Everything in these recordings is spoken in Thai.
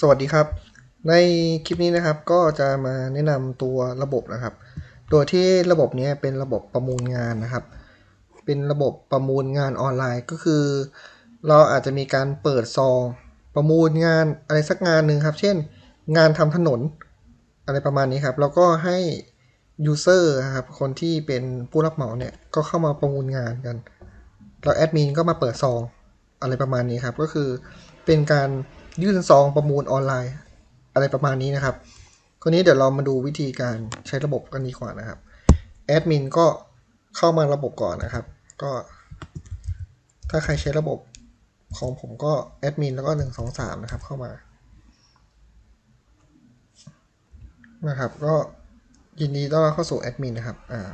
สวัสดีครับ ในคลิปนี้นะครับก็จะมาแนะนำตัวระบบนะครับ ตัวที่ระบบนี้เป็นระบบประมูลงานนะครับ เป็นระบบประมูลงานออนไลน์ก็คือ เราอาจจะมีการเปิดซอง ประมูลงานอะไรสักงานหนึ่งครับ เช่น งานทำถนนอะไรประมาณนี้ครับ แล้วก็ให้ยูเซอร์ครับคนที่เป็นผู้รับเหมาเนี่ยก็เข้ามาประมูลงานกันแล้วแอดมินก็มาเปิดซองอะไรประมาณนี้ครับ ก็คือเป็นการ ยื่นซองประมูลออนไลน์ อะไรประมาณนี้นะครับคราวนี้เดี๋ยวเรามาดูวิธีการใช้ระบบกันดีกว่านะครับแอดมินก็เข้ามาระบบก่อนนะครับ ก็ ถ้าใครใช้ระบบของผมก็แอดมินแล้วก็หนึ่งสองสามนะครับเข้ามานะครับ ก็ยินดีต้อนรับเข้าสู่แอดมินนะครับอ่า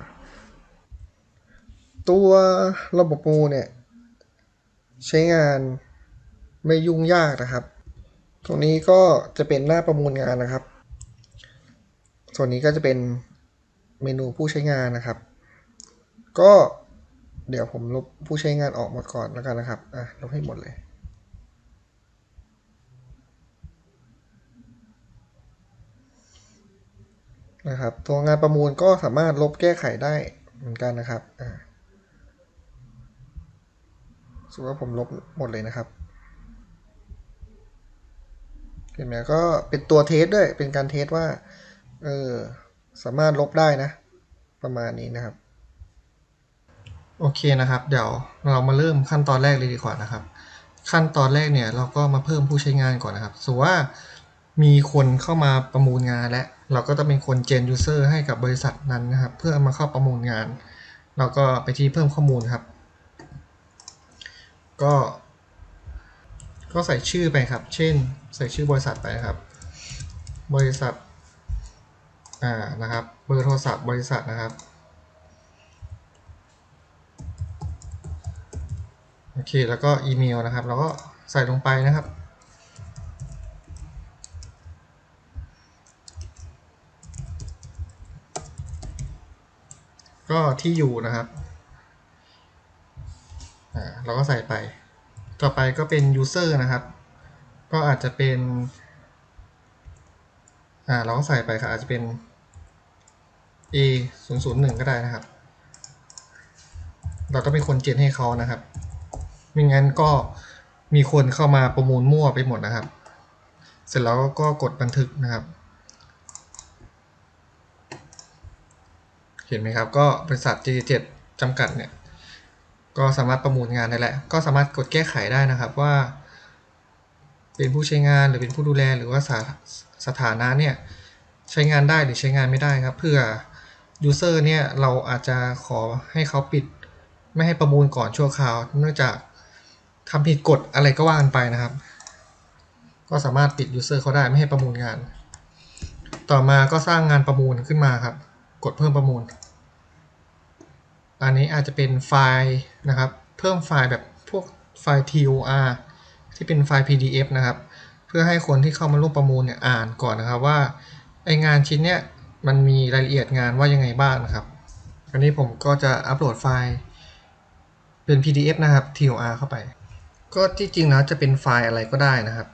ตัวระบบมูลเนี่ย ใช้งานไม่ยุ่งยากนะครับ ตรงนี้ก็จะเป็นหน้าประมูลงานนะครับ ส่วนนี้ก็จะเป็นเมนูผู้ใช้งานนะครับ ก็เดี๋ยวผมลบผู้ใช้งานออกหมดก่อนแล้วกันนะครับ อะ ลบให้หมดเลย นะครับ ตัวงานประมูลก็สามารถลบแก้ไขได้เหมือนกันนะครับ อ่าสมมติว่าผมลบหมดเลยนะครับ เห็นไหมก็เป็นตัวเทสด้วย เป็นการเทสว่า เออ สามารถลบได้นะ ประมาณนี้นะครับ โอเคนะครับ เดี๋ยวเรามาเริ่มขั้นตอนแรกเลยดีกว่านะครับ ขั้นตอนแรกเนี่ยเราก็มาเพิ่มผู้ใช้งานก่อนนะครับสมมติว่ามีคนเข้ามาประมูลงานและ เราก็จะเป็นคนเจนยูเซอร์ให้กับบริษัทนั้นนะครับ เพื่อมาเข้าประมูลงาน เราก็ไปที่เพิ่มข้อมูลครับ ก็ ก็ใส่ชื่อไปครับ เช่น ใส่ชื่อบริษัทไปนะครับ บริษัท อ่า นะครับ เบอร์โทรศัพท์บริษัทนะครับ โอเค แล้วก็อีเมลนะครับเราก็ใส่ลงไปนะครับ ก็ที่อยู่นะครับ อ่า เราก็ใส่ไป ต่อไปก็เป็น user นะครับ ก็อาจจะเป็น อ่าเราก็ใส่ไปครับอาจจะเป็น a 0 0 1ก็ได้นะครับ เราต้องเป็นคนเจนให้เขานะครับ ไม่งั้นก็มีคนเข้ามาประมูลมั่วไปหมดนะครับ เสร็จแล้วก็กดบันทึกนะครับ เห็นไหมครับ ก็บริษัท G7 จำกัดเนี่ย ก็สามารถประมูลงานได้แหละ ก็สามารถกดแก้ไขได้นะครับว่า เป็นผู้ใช้งานหรือเป็นผู้ดูแลหรือว่าสาสถานะเนี่ยใช้งานได้หรือใช้งานไม่ได้ครับ เพื่อ user เนี่ยเราอาจจะขอให้เขาปิด ไม่ให้ประมูลก่อนชั่วคราวเนื่องจากทำผิดกฎอะไรก็ว่ากันไปนะครับ ก็สามารถปิด user เขาได้ไม่ให้ประมูลงาน ต่อมาก็สร้างงานประมูลขึ้นมาครับ กดเพิ่มประมูล อันนี้อาจจะเป็นไฟล์นะครับ เพิ่มไฟล์แบบพวกไฟล์ TOR ที่เป็นไฟล์ PDF นะครับ เพื่อให้คนที่เข้ามาร่วมประมูลเนี่ยอ่านก่อนนะครับว่าไองานชิ้นเนี้ยมันมีรายละเอียดงานว่ายังไงบ้างนะครับ อันนี้ผมก็จะอัปโหลดไฟล์เป็น PDF นะครับ TOR เข้าไป ก็ที่จริงแล้วจะเป็นไฟล์อะไรก็ได้นะครับ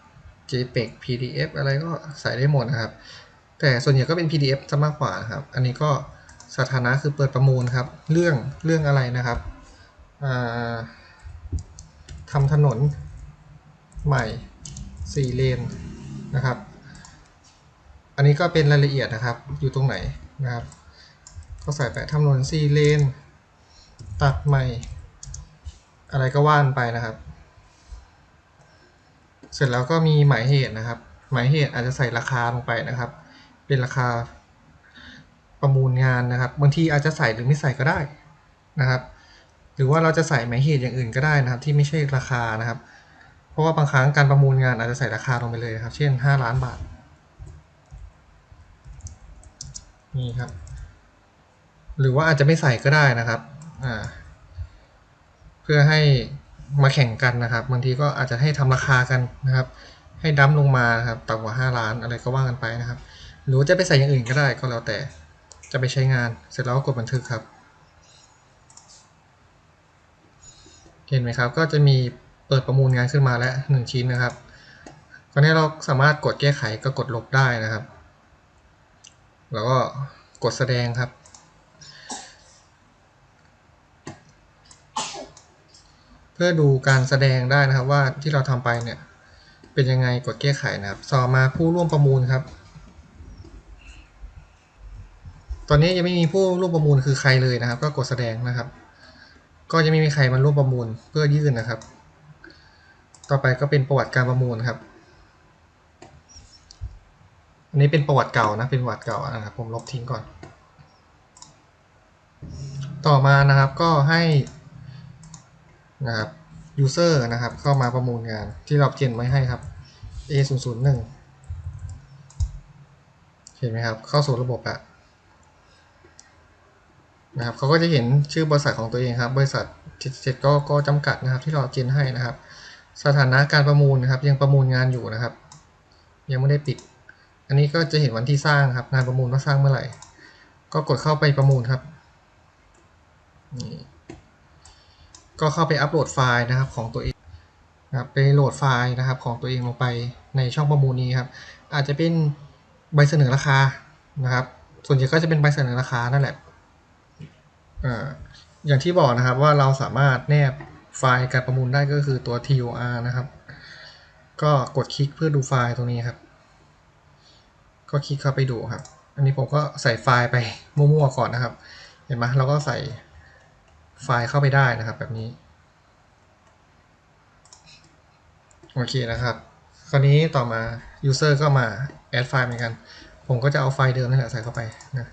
JPEG PDF อะไรก็ใส่ได้หมดนะครับ แต่ส่วนใหญ่ก็เป็น PDF จะมากกว่านะครับ อันนี้ก็ สถานะคือเปิดประมูลครับ เรื่องเรื่องอะไรนะครับทำถนนใหม่ 4 เลนนะครับ อันนี้ก็เป็นรายละเอียดนะครับ อยู่ตรงไหนนะครับ ก็ใส่ไปทำถนน 4 เลน ตัดใหม่ อะไรก็ว่านไปนะครับ เสร็จแล้วก็มีหมายเหตุนะครับ หมายเหตุอาจจะใส่ราคาลงไปนะครับ เป็นราคา ประมูลงานนะครับ บางทีอาจจะใส่หรือไม่ใส่ก็ได้นะครับ หรือว่าเราจะใส่หมายเหตุอย่างอื่นก็ได้นะครับ ที่ไม่ใช่ราคานะครับ เพราะว่าบางครั้งการประมูลงานอาจจะใส่ราคาลงไปเลยครับ เช่น 5 ล้านบาทนี่ครับ หรือว่าอาจจะไม่ใส่ก็ได้นะครับอ่าเพื่อให้มาแข่งกันนะครับ บางทีก็อาจจะให้ทำราคากันนะครับ ให้ดั้มลงมาครับต่ำกว่า 5 ล้านอะไรก็ว่ากันไปนะครับ หรือจะไปใส่อย่างอื่นก็ได้ก็แล้วแต่ จะไปใช้งาน เสร็จแล้วก็กดบันทึกครับ เห็นไหมครับ ก็จะมีเปิดประมูลงานขึ้นมาแล้ว1ชิ้นนะครับตอนนี้เราสามารถกดแก้ไขก็กดลบได้นะครับ แล้วก็กดแสดงครับ เพื่อดูการแสดงได้นะครับว่าที่เราทำไปเนี่ยเป็นยังไงกดแก้ไขนะครับ ต่อมาผู้ร่วมประมูลครับ ตอนนี้ยังไม่มีผู้ร่วมประมูลคือใครเลยนะครับ ก็กดแสดงนะครับ ก็ยังไม่มีใครมาร่วมประมูลเพื่อยื่นนะครับ ต่อไปก็เป็นประวัติการประมูลครับอันนี้เป็นประวัติเก่านะเป็นประวัติเก่านะครับ ผมลบทิ้งก่อน ต่อมานะครับก็ให้นะครับ user นะครับ เข้ามาประมูลงานที่เราเจนไว้ให้ครับ a 0 0 1เห็นไหมครับ เข้าสู่ระบบแล้ว นะครับเขาก็จะเห็นชื่อบริษัทของตัวเองครับ บริษัทเจ็ดก็ก็จำกัดนะครับที่เราเจนให้นะครับ สถานะการประมูลนะครับ ยังประมูลงานอยู่นะครับ ยังไม่ได้ปิด อันนี้ก็จะเห็นวันที่สร้างครับงานประมูลว่าสร้างเมื่อไหร่ ก็กดเข้าไปประมูลครับนี่ก็เข้าไปอัปโหลดไฟล์นะครับของตัวเองนะครับไปโหลดไฟล์นะครับของตัวเองลงไปในช่องประมูลนี้ครับ อาจจะเป็นใบเสนอราคานะครับ ส่วนใหญ่ก็จะเป็นใบเสนอราคานั่นแหละ อย่างที่บอกนะครับว่าเราสามารถแนบไฟล์การประมูลได้ก็คือตัว TOR นะครับ ก็กดคลิกเพื่อดูไฟล์ตรงนี้ครับ ก็คลิกเข้าไปดูครับ อันนี้ผมก็ใส่ไฟล์ไปมั่วๆก่อนนะครับ เห็นไหมเราก็ใส่ไฟล์เข้าไปได้นะครับแบบนี้ โอเคนะครับ คราวนี้ต่อมา user ก็มา add ไฟล์เหมือนกัน ผมก็จะเอาไฟล์เดิมนั่นแหละใส่เข้าไปนะ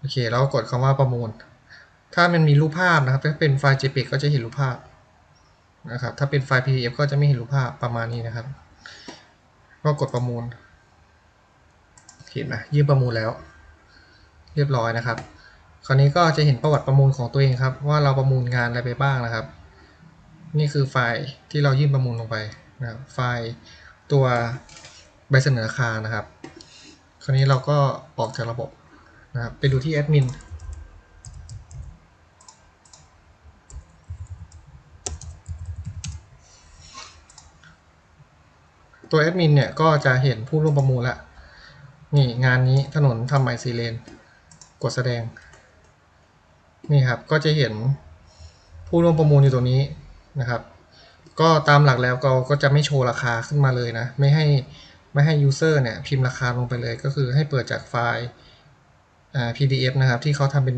โอเค แล้วกดคำว่าประมูล ถ้ามันมีรูปภาพนะครับ ถ้าเป็นไฟล์ JPEG ก็จะเห็นรูปภาพนะครับ ถ้าเป็นไฟล์ PDF ก็จะไม่เห็นรูปภาพประมาณนี้นะครับ ก็กดประมูล เห็นไหมยื่นประมูลแล้ว เรียบร้อยนะครับ คราวนี้ก็จะเห็นประวัติประมูลของตัวเองครับ ว่าเราประมูลงานอะไรไปบ้างนะครับ นี่คือไฟล์ที่เรายื่นประมูลลงไปนะครับไฟล์ตัวใบเสนอราคานะครับ คราวนี้เราก็ออกจากระบบ นะครับไปดูที่แอดมินตัวแอดมินเนี่ยก็จะเห็นผู้ร่วมประมูลละนี่งานนี้ถนนทำใหม่สีเลน กดแสดง นี่ครับก็จะเห็นผู้ร่วมประมูลอยู่ตรงนี้นะครับ ก็ตามหลักแล้วเราก็จะไม่โชว์ราคาขึ้นมาเลยนะ ไม่ให้ไม่ให้ user เนี่ยพิมพ์ราคาลงไปเลยก็คือให้เปิดจากไฟล์ PDF นะครับ ที่เขาทำเป็น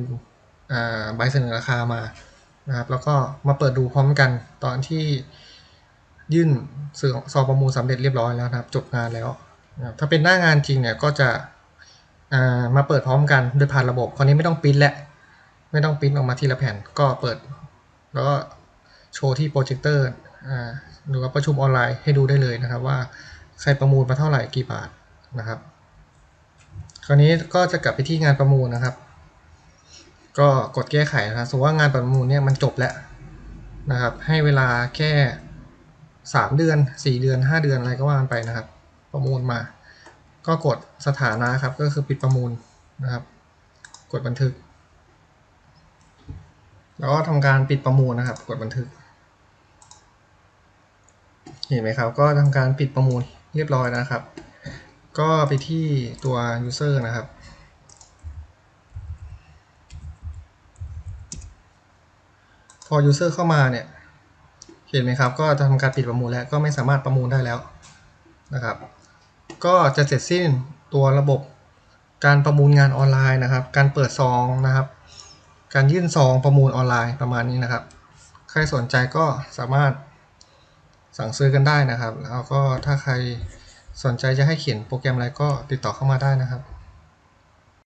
ใบเสนอราคามานะครับ แล้วก็มาเปิดดูพร้อมกันตอนที่ยื่นสื่อซองประมูลสำเร็จเรียบร้อยแล้วนะครับ จบงานแล้วนะถ้าเป็นหน้างานจริงเนี่ยก็จะามาเปิดพร้อมกันโดยผ่านระบบคราวนี้ไม่ต้องปริ้นแหละไม่ต้องปริ้นออกมาทีละแผ่นก็เปิด แล้วก็โชว์ที่โปรเจคเตอร์หรือว่าประชุมออนไลน์ให้ดูได้เลยนะครับ ว่าใครประมูลมาเท่าไหร่กี่บาทนะครับ คราวนี้ก็จะกลับไปที่งานประมูลนะครับ ก็กดแก้ไขนะครับสมมติว่างานประมูลเนี่ยมันจบแล้วนะครับ ให้เวลาแค่สามเดือนสี่เดือนห้าเดือนอะไรก็ว่านไปนะครับ ประมูลมา ก็กดสถานะครับ ก็คือปิดประมูลนะครับ กดบันทึก แล้วก็ทำการปิดประมูลนะครับ กดบันทึก เห็นไหมครับ ก็ทำการปิดประมูลเรียบร้อยนะครับ ก็ไปที่ตัว user นะครับ พอ user เข้ามาเนี่ย เห็นไหมครับ ก็จะทำการปิดประมูลแล้วก็ไม่สามารถประมูลได้แล้วนะครับ ก็จะเสร็จสิ้นตัวระบบการประมูลงานออนไลน์นะครับ การเปิดซองนะครับ การยื่นซองประมูลออนไลน์ประมาณนี้นะครับ ใครสนใจก็สามารถสั่งซื้อกันได้นะครับ แล้วก็ถ้าใคร สนใจจะให้เขียนโปรแกรมอะไรก็ติดต่อเข้ามาได้นะครับ